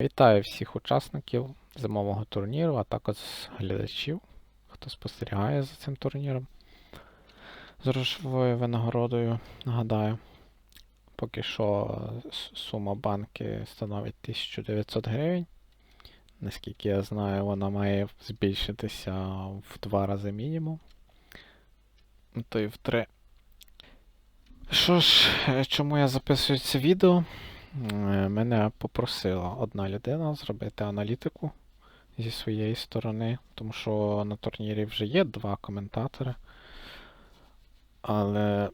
Вітаю всіх учасників зимового турніру, а також глядачів, хто спостерігає за цим турніром. З грошовою винагородою, нагадаю, поки що сума банки становить 1900 гривень. Наскільки я знаю, вона має збільшитися в два рази мінімум. Ну, То й в три. Що ж, е, чому я записую це відео? Е, Мене попросила одна людина зробити аналітику зі своєї сторони, тому що на турнірі вже є два коментатори. Але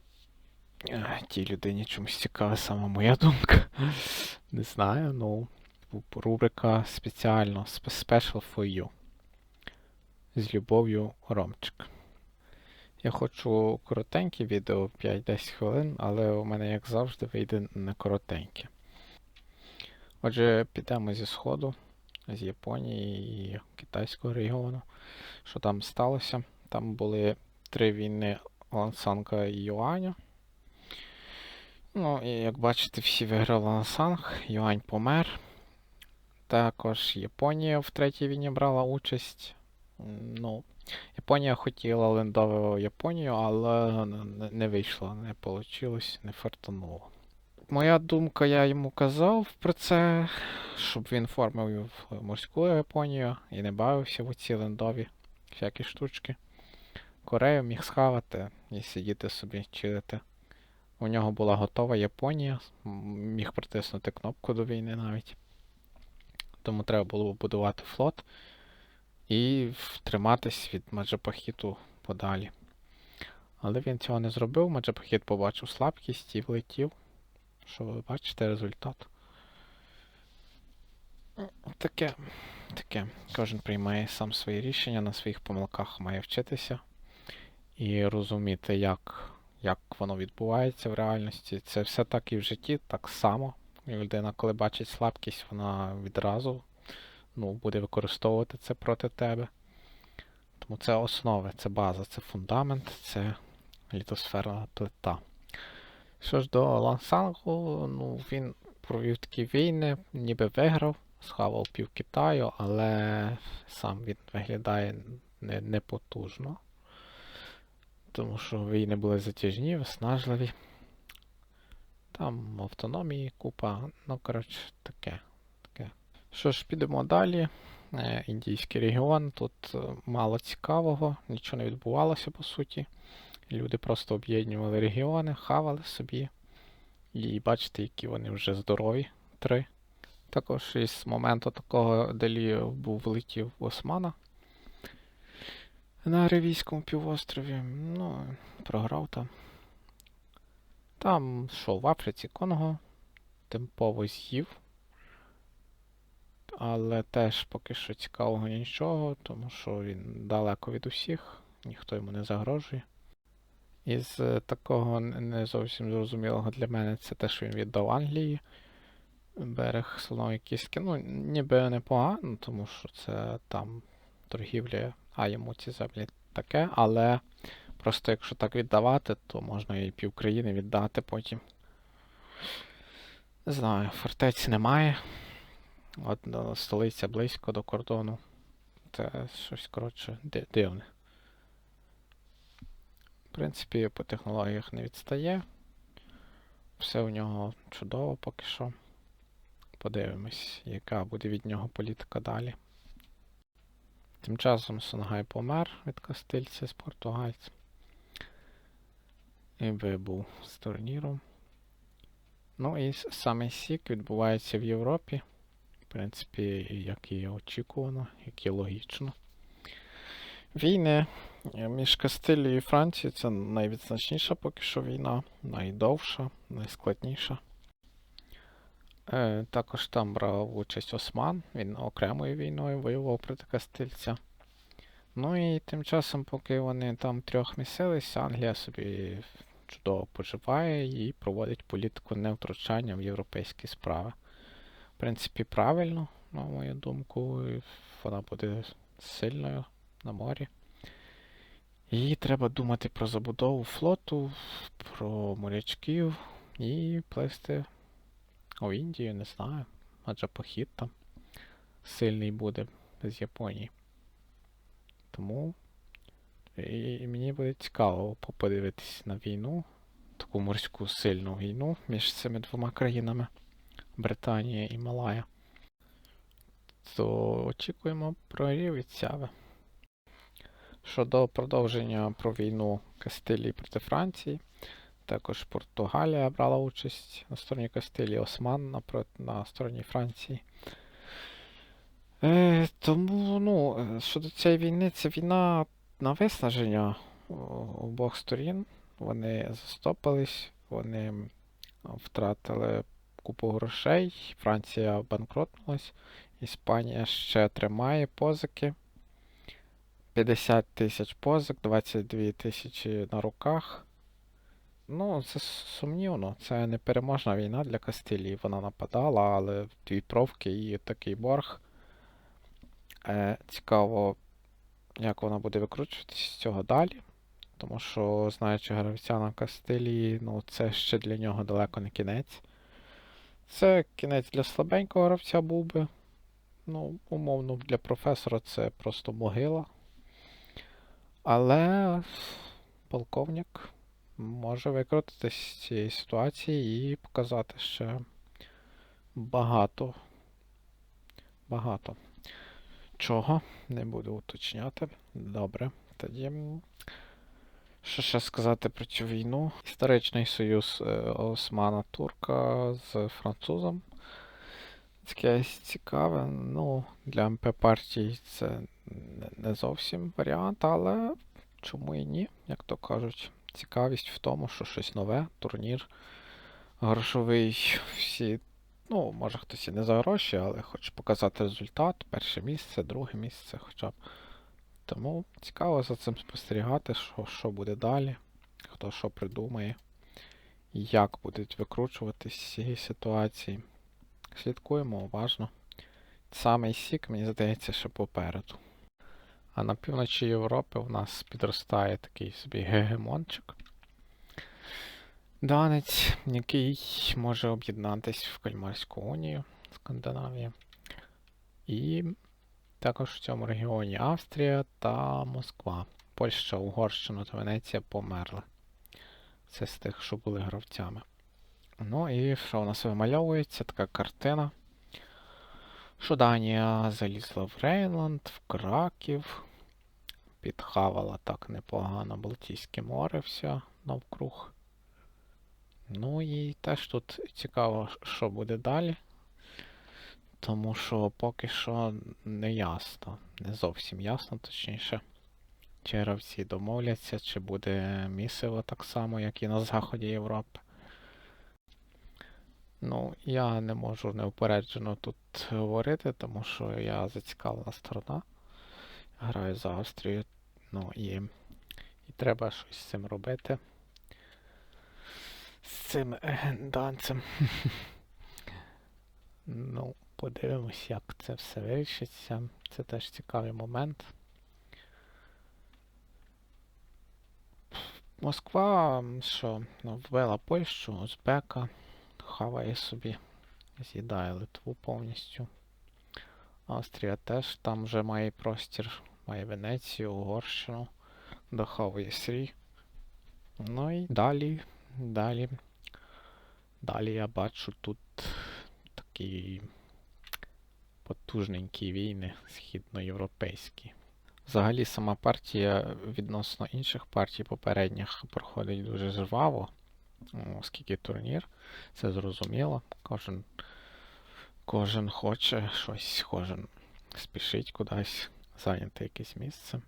е, тій людині чомусь цікава саме моя думка. Не знаю, ну, рубрика спеціально Special for you. З любов'ю Ромчик. Я хочу коротеньке відео 5-10 хвилин, але у мене, як завжди, вийде не коротеньке. Отже, підемо зі Сходу, з Японії і Китайського регіону. Що там сталося? Там були три війни Лансанга і Юаня. Ну, і як бачите, всі виграли Лансанг, Юань помер. Також Японія в третій війні брала участь. Ну, Японія хотіла лендову Японію, але не вийшло, не вийшло, не фартануло. Моя думка, я йому казав про це, щоб він формив морську Японію і не бавився в ці лендові всякі штучки. Корею міг схавати і сидіти собі, чилити. У нього була готова Японія, міг притиснути кнопку до війни навіть. Тому треба було будувати флот і триматись від Маджапахіту подалі. Але він цього не зробив, Маджапахіт побачив слабкість і влетів. Що ви бачите результат? Таке, таке. Кожен приймає сам свої рішення, на своїх помилках має вчитися і розуміти, як, як воно відбувається в реальності. Це все так і в житті, так само. Людина, коли бачить слабкість, вона відразу ну, буде використовувати це проти тебе. Тому це основи, це база, це фундамент, це літосферна плита. Що ж до Лансангу, ну він провів такі війни, ніби виграв, схавав пів Китаю, але сам він виглядає не, непотужно. Тому що війни були затяжні, виснажливі. Там автономії купа, ну коротше, таке. таке. Що ж, підемо далі. Е, Індійський регіон, тут е, мало цікавого, нічого не відбувалося по суті. Люди просто об'єднували регіони, хавали собі. І бачите, які вони вже здорові. Три. Також із моменту такого Делі був влетів Османа на Аравійському півострові. Ну, програв там. Там, що, в Африці Конго темпово з'їв. Але теж поки що цікавого нічого, тому що він далеко від усіх, ніхто йому не загрожує. Із е, такого не зовсім зрозумілого для мене це те, що він віддав Англії берег слонової кістки. Ну, ніби непогано, тому що це там торгівля, а йому ці землі таке, але просто якщо так віддавати, то можна і пів країни віддати потім. Не знаю, фортець немає. От столиця близько до кордону. Це щось коротше дивне. В принципі, по технологіях не відстає. Все у нього чудово поки що. Подивимось, яка буде від нього політика далі. Тим часом Сонгай помер від Кастильця з португальцем. І вибув з турніру. Ну і саме сік відбувається в Європі. В принципі, як і очікувано, як і логічно. Війни між Кастилією і Францією це найвідзначніша поки що війна, найдовша, найскладніша. Е, також там брав участь Осман, він окремою війною воював проти Кастильця. Ну і тим часом, поки вони там трьох місились, Англія собі чудово поживає і проводить політику невтручання в європейські справи. В принципі, правильно, на мою думку, вона буде сильною на морі. Їй треба думати про забудову флоту, про морячків і плисти у Індію, не знаю. Адже похід там. сильний буде з Японії. Тому і, і мені буде цікаво подивитись на війну, таку морську сильну війну між цими двома країнами Британія і Малая. То очікуємо прорів від Сяви. Щодо продовження про війну Кастилії проти Франції, також Португалія брала участь на стороні Кастилії, Осман на стороні Франції. Е, тому, ну, щодо цієї війни, це війна на виснаження обох сторін. Вони застопились, вони втратили купу грошей, Франція банкротнулась, Іспанія ще тримає позики. 50 тисяч позик, 22 тисячі на руках. Ну, це сумнівно. Це непереможна війна для Кастилії. Вона нападала, але дві провки і такий борг. Е, цікаво, як вона буде викручуватися з цього далі. Тому що, знаючи гравця на Кастилії, ну це ще для нього далеко не кінець. Це кінець для слабенького гравця був би. Ну, умовно, для професора це просто могила. Але полковник може викрутитись з цієї ситуації і показати ще багато. Багато. Чого? Не буду уточняти. Добре. Тоді. Що ще сказати про цю війну? Історичний союз е, Османа Турка з французом. Таке цікаве. Ну, для МП партій це не- зовсім варіант, але чому і ні, як то кажуть. Цікавість в тому, що щось нове, турнір грошовий, всі, ну, може хтось і не за гроші, але хоче показати результат, перше місце, друге місце хоча б. Тому цікаво за цим спостерігати, що, що буде далі, хто що придумає, як будуть викручуватись з цієї ситуації. Слідкуємо уважно. Самий сік, мені здається, що попереду. А на півночі Європи у нас підростає такий собі гегемончик. Данець, який може об'єднатись в Кальмарську унію Скандинавії. І також в цьому регіоні Австрія та Москва. Польща, Угорщина та Венеція померли. Це з тих, що були гравцями. Ну і що у нас вимальовується така картина. Що Данія залізла в Рейнланд, в Краків, підхавала так непогано Балтійське море все навкруг. Ну і теж тут цікаво, що буде далі. Тому що поки що не ясно, не зовсім ясно, точніше. Чи гравці домовляться, чи буде місиво так само, як і на заході Європи. Ну, я не можу неупереджено тут говорити, тому що я зацікавлена сторона. Граю за Австрію. Ну і, і треба щось з цим робити. З цим е, данцем. Ну, подивимось, як це все вирішиться. Це теж цікавий момент. Москва, що, ну, ввела Польщу, Узбека, хаває собі, з'їдає Литву повністю. Австрія теж там вже має простір, має Венецію, Угорщину, доховує Срі. Ну і далі, далі, далі я бачу тут такі потужненькі війни східноєвропейські. Взагалі сама партія відносно інших партій попередніх проходить дуже жваво, оскільки турнір, це зрозуміло. Кожен, кожен хоче щось, кожен спішить кудись зайняти якесь місце.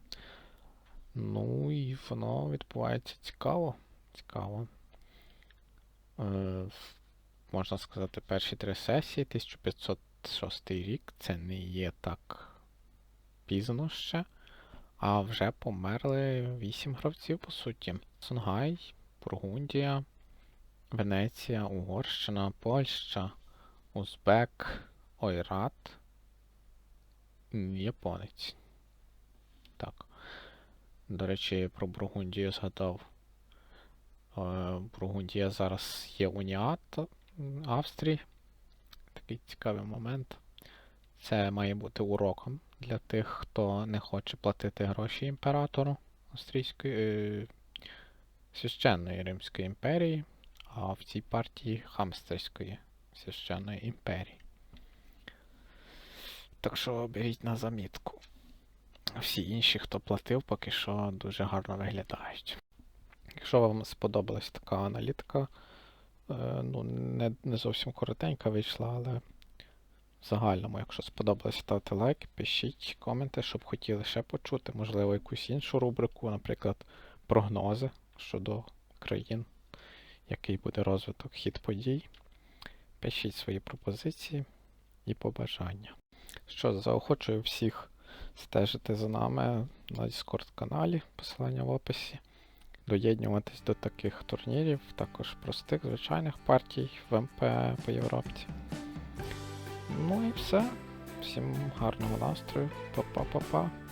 Ну і воно відбувається цікаво. Цікаво. Е, можна сказати, перші три сесії 1506 рік. Це не є так пізно ще. А вже померли вісім гравців, по суті. Сунгай, Бургундія, Венеція, Угорщина, Польща, Узбек, Ойрат, Японець. Так. До речі, про Бургундію згадав. Е, Бургундія зараз є уніат Австрії. Такий цікавий момент. Це має бути уроком для тих, хто не хоче платити гроші імператору Австрійської е, священної Римської імперії, а в цій партії Хамстерської священної імперії. Так що беріть на замітку. Всі інші, хто платив, поки що дуже гарно виглядають. Якщо вам сподобалась така аналітика, е, ну, не, не зовсім коротенька вийшла, але в загальному, якщо сподобалось, ставте лайк, пишіть коменти, щоб хотіли ще почути, можливо, якусь іншу рубрику, наприклад, прогнози щодо країн, який буде розвиток хід подій. Пишіть свої пропозиції і побажання. Що, заохочую всіх стежити за нами на Discord каналі, посилання в описі, доєднюватись до таких турнірів, також простих звичайних партій в МП по Європці. Ну і все. Всім гарного настрою. Па-па-па-па.